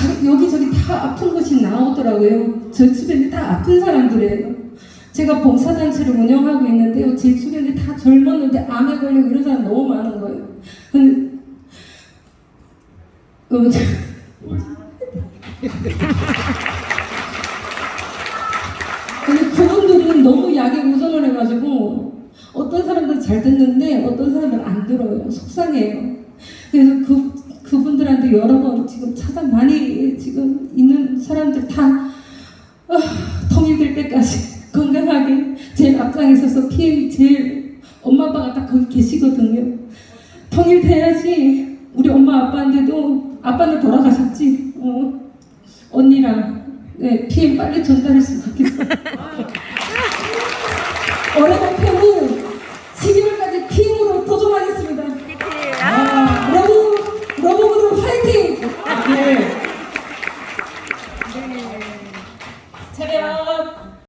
다, 여기저기 다 아픈 것이 나오더라고요. 저 주변에 다 아픈 사람들이에요. 제가 봉사단체를 운영하고 있는데요. 제 주변에 다 젊었는데 암에 걸리고 이런 사람 너무 많은 거예요. 근데, 어, 근데 그분들은 너무 약에 우선을 해가지고 어떤 사람들은 잘 듣는데 어떤 사람들은 안 들어요. 속상해요. 그래서 그, 여러 번 지금 찾아 많이 지금 있는 사람들 다 아, 통일될 때까지 건강하게 제일 앞장에 서서 PM 제일 엄마 아빠가 딱 거기 계시거든요. 통일돼야지 우리 엄마 아빠한테도 아빠는 돌아가셨지. 어, 언니랑 네, PM 빨리 전달했으면 좋겠어. 올해 목 Tada!